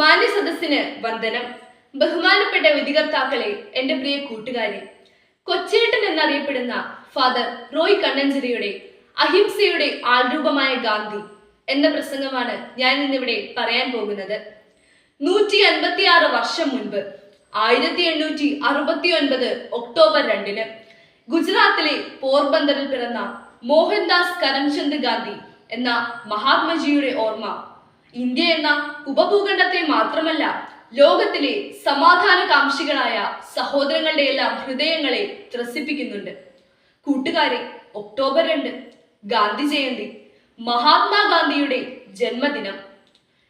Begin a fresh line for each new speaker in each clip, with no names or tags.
മാന്യ സദസ്സിന് വന്ദനം. ബഹുമാനപ്പെട്ട വിധികർത്താക്കളെ എന്റെ പ്രിയ കൂട്ടുകാരെ കൊച്ചേട്ടൻ എന്നറിയപ്പെടുന്ന ഫാദർ റോയ് കണ്ണഞ്ചേരിയുടെ അഹിംസയുടെ ആൾരൂപമായ ഗാന്ധി എന്ന പ്രസംഗമാണ് ഞാൻ ഇന്നിവിടെ പറയാൻ പോകുന്നത്. നൂറ്റി അൻപത്തി ആറ് വർഷം മുൻപ് ആയിരത്തി എണ്ണൂറ്റി അറുപത്തി ഒൻപത് ഒക്ടോബർ രണ്ടിന് ഗുജറാത്തിലെ പോർബന്ദറിൽ പിറന്ന മോഹൻദാസ് കരംചന്ദ് ഗാന്ധി എന്ന മഹാത്മജിയുടെ ഓർമ്മ ഇന്ത്യ എന്ന ഉപഭൂഖണ്ഡത്തെ മാത്രമല്ല ലോകത്തിലെ സമാധാനകാംക്ഷികളായ സഹോദരങ്ങളുടെ എല്ലാം ഹൃദയങ്ങളെ ത്രസിപ്പിക്കുന്നുണ്ട്. കൂട്ടുകാരെ ഒക്ടോബർ രണ്ട് ഗാന്ധി ജയന്തി മഹാത്മാഗാന്ധിയുടെ ജന്മദിനം.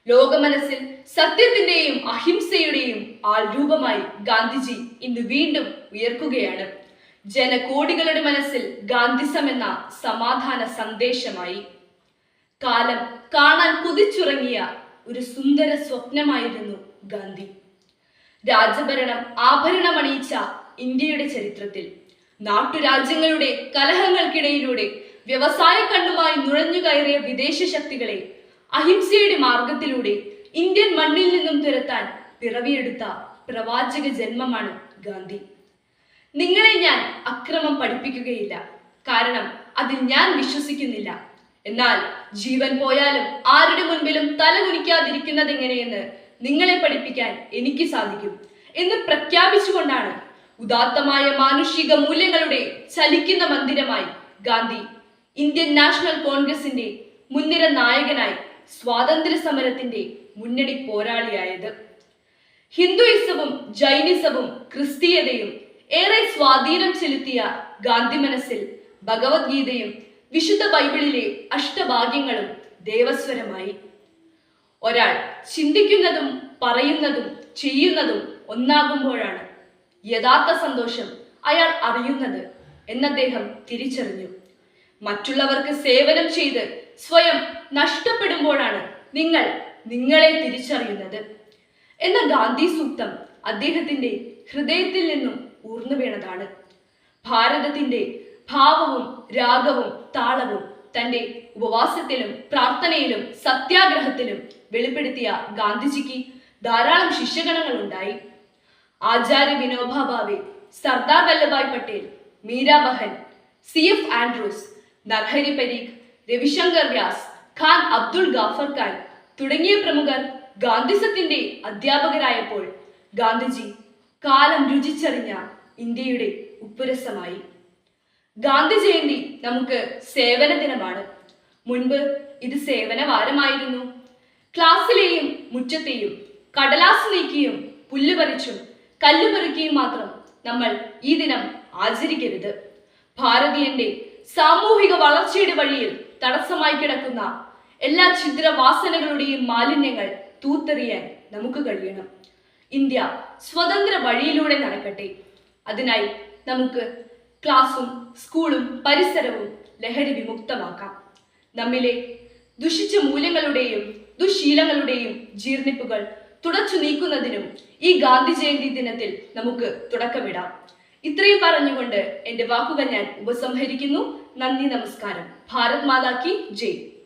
ലോകമനസ്സിൽ സത്യത്തിന്റെയും അഹിംസയുടെയും ആൾരൂപമായി ഗാന്ധിജി ഇന്ന് വീണ്ടും ഉയർക്കുകയാണ്. ജനകോടികളുടെ മനസ്സിൽ ഗാന്ധിസം എന്ന സമാധാന സന്ദേശമായി. കാലം കാണാൻ കുതിച്ചുറങ്ങിയ ഒരു സുന്ദര സ്വപ്നമായിരുന്നു ഗാന്ധി. രാജഭരണം ആഭരണമണിയിച്ച ഇന്ത്യയുടെ ചരിത്രത്തിൽ നാട്ടുരാജ്യങ്ങളുടെ കലഹങ്ങൾക്കിടയിലൂടെ വ്യവസായ കണ്ണുമായി നുഴഞ്ഞു കയറിയ വിദേശ ശക്തികളെ അഹിംസയുടെ മാർഗത്തിലൂടെ ഇന്ത്യൻ മണ്ണിൽ നിന്നും തുരത്താൻ പിറവിയെടുത്ത പ്രവാചക ജന്മമാണ് ഗാന്ധി. നിങ്ങളെ ഞാൻ അക്രമം പഠിപ്പിക്കുകയില്ല. കാരണം അതിൽ ഞാൻ വിശ്വസിക്കുന്നില്ല. എന്നാൽ ജീവൻ പോയാലും ആരുടെ മുൻപിലും തല കുനിക്കാതിരിക്കുന്നത് എങ്ങനെയെന്ന് നിങ്ങളെ പഠിപ്പിക്കാൻ എനിക്ക് സാധിക്കും എന്ന് പ്രഖ്യാപിച്ചുകൊണ്ടാണ് ഉദാത്തമായ മാനുഷിക മൂല്യങ്ങളുടെ ചലിക്കുന്ന മന്ദിരമായി ഗാന്ധി ഇന്ത്യൻ നാഷണൽ കോൺഗ്രസിന്റെ മുൻനിര നായകനായി സ്വാതന്ത്ര്യ സമരത്തിന്റെ മുന്നണി പോരാളിയായത്. ഹിന്ദുയിസവും ജൈനിസവും ക്രിസ്തീയതയും ഏറെ സ്വാധീനം ചെലുത്തിയ ഗാന്ധി മനസ്സിൽ ഭഗവത്ഗീതയും വിശുദ്ധ ബൈബിളിലെ അഷ്ടഭാഗ്യങ്ങളും ദേവസ്വരമായി. ഒരാൾ ചിന്തിക്കുന്നതും പറയുന്നതും ചെയ്യുന്നതും ഒന്നാകുമ്പോഴാണ് യഥാർത്ഥ സന്തോഷം അയാൾ അറിയുന്നത് എന്നദ്ദേഹം തിരിച്ചറിഞ്ഞു. മറ്റുള്ളവർക്ക് സേവനം ചെയ്ത് സ്വയം നഷ്ടപ്പെടുമ്പോഴാണ് നിങ്ങൾ നിങ്ങളെ തിരിച്ചറിയുന്നത്. എന്ന ഗാന്ധി സൂക്തം അദ്ദേഹത്തിന്റെ ഹൃദയത്തിൽ നിന്നും ഊർന്നു വീണതാണ്. ഭാരതത്തിന്റെ ഭാവവും രാഗവും താളവും തന്റെ ഉപവാസത്തിലും പ്രാർത്ഥനയിലും സത്യാഗ്രഹത്തിലും വെളിപ്പെടുത്തിയ ഗാന്ധിജിക്ക് ധാരാളം ശിഷ്യഗണങ്ങൾ ഉണ്ടായി Acharya Vinoba Bhave Sardar Vallabhbhai Patel Meera Behn C F Andrews Narhari Parikh Ravishankar Vyas Khan Abdul Ghaffar Khan തുടങ്ങിയ പ്രമുഖർ ഗാന്ധിസത്തിന്റെ അധ്യാപകരായപ്പോൾ ഗാന്ധിജി കാലം രുചിച്ചറിഞ്ഞ ഇന്ത്യയുടെ ഉപ്പുരസമായി. ഗാന്ധി ജയന്തി നമുക്ക് സേവന ദിനമാണ് മുൻപ് ഇത് സേവന വാരമായിരുന്നു ക്ലാസ്സിലെയും മുറ്റത്തെയും കടലാസ് നീക്കിയും പുല്ല് പറിച്ചും മാത്രം നമ്മൾ ഈ ദിനം ആചരിക്കരുത്. ഭാരതീയന്റെ സാമൂഹിക വളർച്ചയുടെ വഴിയിൽ തടസ്സമായി കിടക്കുന്ന എല്ലാ ഛിദ്രവാസനകളുടെയും മാലിന്യങ്ങൾ തൂത്തെറിയാൻ നമുക്ക് കഴിയണം. ഇന്ത്യ സ്വതന്ത്ര വഴിയിലൂടെ നടക്കട്ടെ. അതിനായി നമുക്ക് ക്ലാസും സ്കൂളും പരിസരവും ലഹരി വിമുക്തമാക്കാം. നമ്മിലെ ദുഷിച്ച മൂല്യങ്ങളുടെയും ദുശീലങ്ങളുടെയും ജീർണിപ്പുകൾ തുടച്ചു നീക്കുന്നതിനും ഈ ഗാന്ധി ജയന്തി ദിനത്തിൽ നമുക്ക് തുടക്കമിടാം. ഇത്രയും പറഞ്ഞുകൊണ്ട് എന്റെ വാക്കുകൾ ഞാൻ ഉപസംഹരിക്കുന്നു. നന്ദി നമസ്കാരം. ഭാരത് മാതാ കി ജയ്.